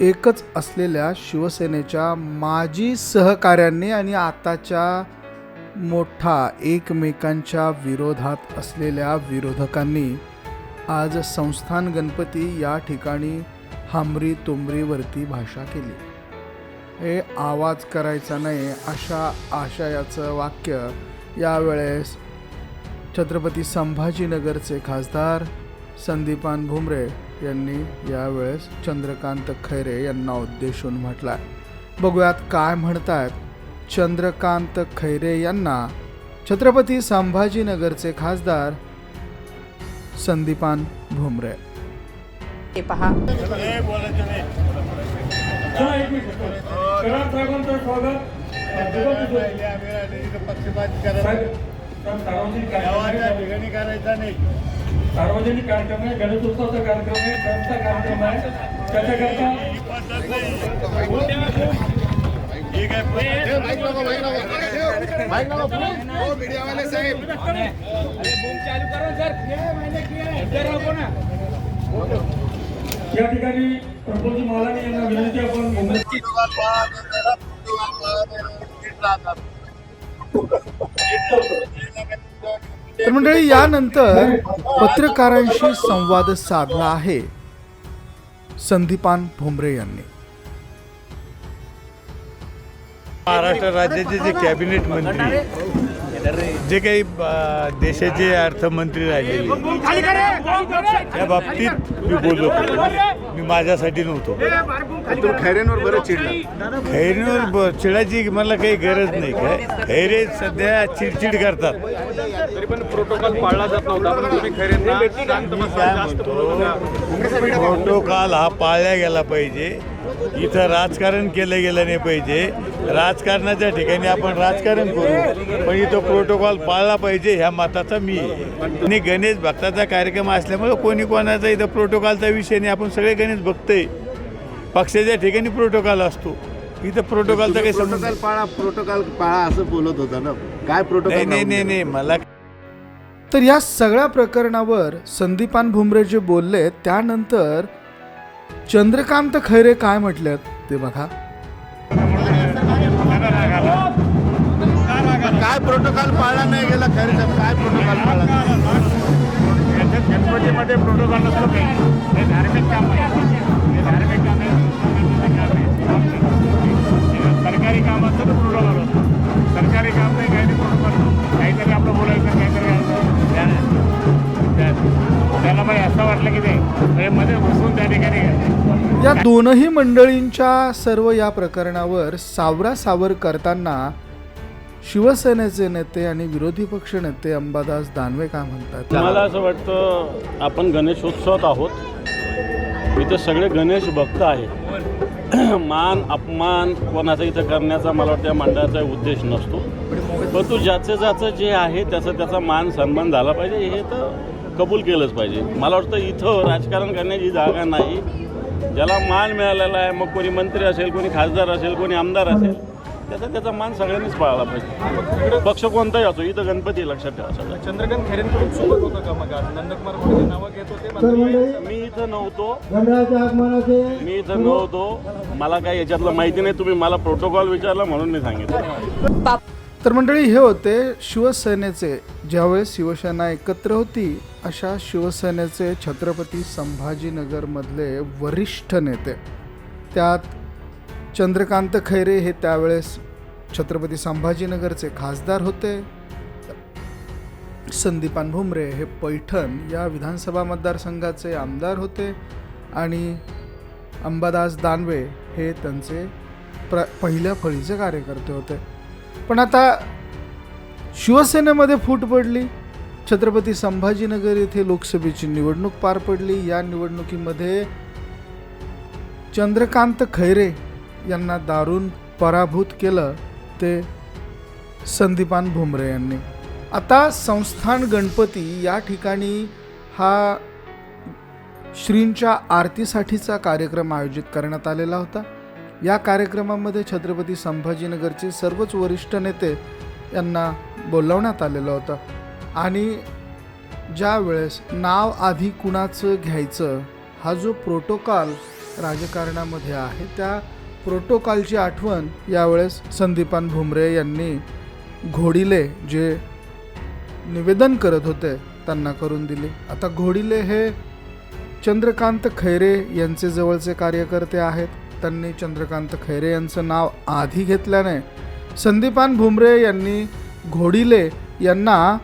एकच असलेल्या शिवसेनेच्या माजी सहकाऱ्यांनी आणि आताच्या मोठा एकमेकांच्या विरोधात असलेल्या विरोधकांनी आज संस्थान गणपती या ठिकाणी हामरी तुमरीवरती भाषा केली. हे आवाज करायचा नाही अशा आशयाचं वाक्य यावेळेस छत्रपती संभाजीनगरचे खासदार संदीपान भुमरे यांनी यावेळेस चंद्रकांत खैरे यांना उद्देशून म्हटलाय. बघूयात काय म्हणतायत चंद्रकांत खैरे यांना छत्रपती संभाजीनगरचे खासदार संदीपान भुमरे. हे पहा. साहेबांचं स्वागत. साहेब, सार्वजनिक कार्यक्रम आहे. गणेशोत्सवाचा कार्यक्रम आहे सणचा कार्यक्रम आहे त्याच्याकरता या ठिकाणी प्रफुल्ल मालानी यांना विनंती आपण मुंबई तर मंडळी यानंतर पत्रकारांशी संवाद साधला आहे संदीपान भुमरे यांनी. महाराष्ट्र राज्याचे जे कॅबिनेट मंत्री जे काही देशाचे अर्थमंत्री राहिलेले त्या बाबतीत मी बोललो. मी माझ्यासाठी नव्हतो. खैरेंवर बरं चिडला. खैरीवर चिडायची मला काही गरज नाही. काय खैरे सध्या चिडचिड करतात. तरी पण प्रोटोकॉल पाळला जात नव्हता. प्रोटोकॉल हा पाळला गेला पाहिजे. इथं राजकारण केलं गेलं नाही पाहिजे. राजकारणाच्या ठिकाणी आपण राजकारण करू. पण इथं प्रोटोकॉल पाळला पाहिजे ह्या मताचा मी. आहे. आणि गणेश भक्ताचा कार्यक्रम असल्यामुळे कोणी कोणाचा इथं प्रोटोकॉलचा विषय नाही. आपण सगळे गणेश भक्तय पक्षाच्या ठिकाणी प्रोटोकॉल असतो. इथं प्रोटोकॉलचा काही प्रोटोकॉल पाळा प्रोटोकॉल पाळा असं बोलत होता ना. काय प्रोटोकॉल नाही नाही नाही नाही. मला तर या सगळ्या प्रकरणावर संदीपान भुमरे जे बोलले त्यानंतर चंद्रकांत खैरे काय म्हटलेत ते बघा. काय प्रोटोकॉल पाळला नाही गेला खैरे साहेब? काय प्रोटोकॉल पाळला गणपतीमध्ये प्रोटोकॉल नसतो हे धार्मिक काम आहे. हे धार्मिक काम आहे. सरकारी काम असतं तर प्रोटोकॉल असतो सरकारी काम नाही काही नाही प्रोटोकॉल. काहीतरी आपलं बोलायचं काहीतरी त्या- त्या- त्याला मग असं वाटलं की ते मध्ये घुसून. या दोनही मंडळींच्या सर्व या प्रकरणावर सावरासावर करताना शिवसेनेचे नेते आणि विरोधी पक्ष नेते अंबादास दानवे काय म्हणतात? मला असं वाटतं आपण गणेशोत्सवात आहोत. इथं सगळे गणेश भक्त आहेत. मान अपमान कोणाचा इथं करण्याचा मला वाटतं या मंडळाचा उद्देश नसतो. परंतु ज्याचं ज्याचं जे आहे त्याचा त्याचा मान सन्मान झाला पाहिजे. हे तर कबूल केलंच पाहिजे. मला वाटतं इथं राजकारण करण्याची जागा नाही. ज्याला मान मिळालेला आहे मग कोणी मंत्री असेल कोणी खासदार असेल कोणी आमदार असेल त्याचा त्याचा मान सगळ्यांनीच पाळला पाहिजे. पक्ष कोणताही असो इथं गणपती लक्षात ठेवा सगळं. चंद्रकांत खैरेंकडून सोबत होतं का मग आज? नंदकुमार मोरे नावं घेत होते मी इथं नव्हतो. मी इथं नव्हतो. मला काही याच्यातलं माहिती नाही तुम्ही मला प्रोटोकॉल विचारला म्हणून मी सांगितलं. बाप तर मंडळी हे होते शिवसेनेचे. ज्यावेळेस शिवसेना एकत्र होती अशा शिवसेनेचे छत्रपती संभाजीनगरमधले वरिष्ठ नेते. त्यात चंद्रकांत खैरे हे त्यावेळेस छत्रपती संभाजीनगरचे खासदार होते. संदीपान भुमरे हे पैठण या विधानसभा मतदारसंघाचे आमदार होते आणि अंबादास दानवे हे त्यांचे प्र पहिल्या फळीचे कार्यकर्ते होते. पण आता शिवसेनेमध्ये फूट पडली. छत्रपती संभाजीनगर येथे लोकसभेची निवडणूक पार पडली. या निवडणुकीमध्ये चंद्रकांत खैरे यांना दारुण पराभूत केलं ते संदीपान भुमरे यांनी. आता संस्थान गणपती या ठिकाणी हा श्रींच्या आरतीसाठीचा कार्यक्रम आयोजित करण्यात आलेला होता. या कार्यक्रमामध्ये छत्रपती संभाजीनगरचे सर्वच वरिष्ठ नेते यांना बोलवण्यात आलेलं होतं. आणि ज्या वेळेस नाव आधी कुणाचं घ्यायचं हा जो प्रोटोकॉल राजकारणामध्ये आहे त्या प्रोटोकॉलची आठवण यावेळेस संदीपान भुमरे यांनी घोडिले जे निवेदन करत होते त्यांना करून दिली. आता घोडिले हे चंद्रकांत खैरे यांचे जवळचे कार्यकर्ते आहेत. त्यांनी चंद्रकांत खैरे यांचं नाव आधी घेतल्याने संदीपान भुमरे यांनी घोडिले यांना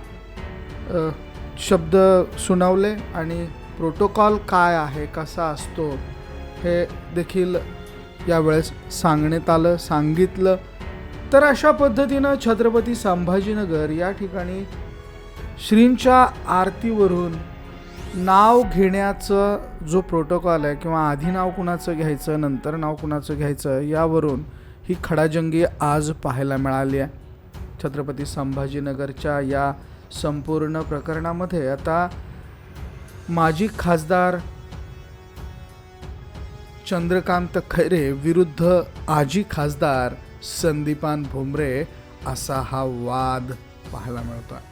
शब्द सुनावले आणि प्रोटोकॉल काय आहे कसा असतो हे देखील यावेळेस सांगण्यात आलं सांगितलं. तर अशा पद्धतीनं छत्रपती संभाजीनगर या ठिकाणी श्रींच्या आरतीवरून नाव घेण्याचं जो प्रोटोकॉल आहे किंवा आधी नाव कुणाचं घ्यायचं नंतर नाव कुणाचं घ्यायचं यावरून ही खडाजंगी आज पाहायला मिळाली आहे. छत्रपती संभाजीनगरच्या या संपूर्ण प्रकरणामध्ये आता माजी खासदार चंद्रकांत खैरे विरुद्ध आजी खासदार संदीपान भुमरे असा हा वाद पाहायला मिळतोय.